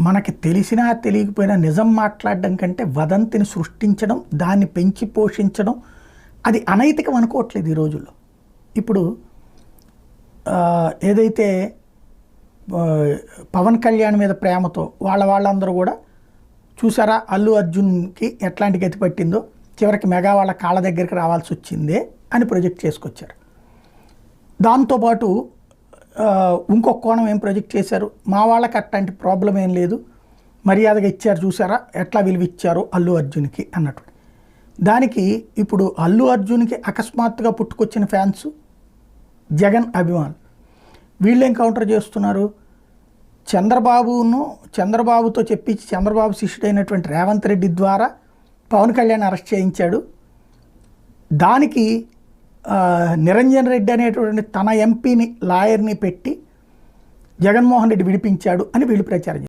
మనకి తెలిసినా తెలియకపోయినా నిజం మాట్లాడడం కంటే వదంతిని సృష్టించడం దాన్ని పెంచి పోషించడం అది అనైతికం అనుకోవట్లేదు ఈ రోజుల్లో. ఇప్పుడు ఏదైతే పవన్ కళ్యాణ్ మీద ప్రేమతో వాళ్ళ వాళ్ళందరూ కూడా చూసారా అల్లు అర్జున్కి ఎట్లాంటి గతి పట్టిందో? చివరికి మెగా వాళ్ళ కాళ్ళ దగ్గరికి రావాల్సి వచ్చిందే అని ప్రొజెక్ట్ చేసుకొచ్చారు. దాంతోపాటు ఇంకొక కోణం ఏం ప్రొజెక్ట్ చేశారు? మా వాళ్ళకి అట్లాంటి ప్రాబ్లం ఏం లేదు. మర్యాదగా ఇచ్చారు చూసారా? ఎట్లా విలువ ఇచ్చారు అల్లు అర్జున్కి అన్నట్టు. దానికి ఇప్పుడు అల్లు అర్జున్కి అకస్మాత్తుగా పుట్టుకొచ్చిన ఫ్యాన్స్ జగన్ అభిమానులు. వీళ్ళేం కౌంటర్ చేస్తున్నారు? చంద్రబాబును చంద్రబాబుతో చెప్పించి చంద్రబాబు శిష్యుడైనటువంటి రేవంత్ రెడ్డి ద్వారా పవన్ కళ్యాణ్ అరెస్ట్ చేయించాడు. దానికి నిరంజన్ రెడ్డి అనేటువంటి తన ఎంపీని లాయర్ని పెట్టి జగన్మోహన్ రెడ్డి విడిపించాడు అని వీళ్ళు ప్రచారం చేశారు.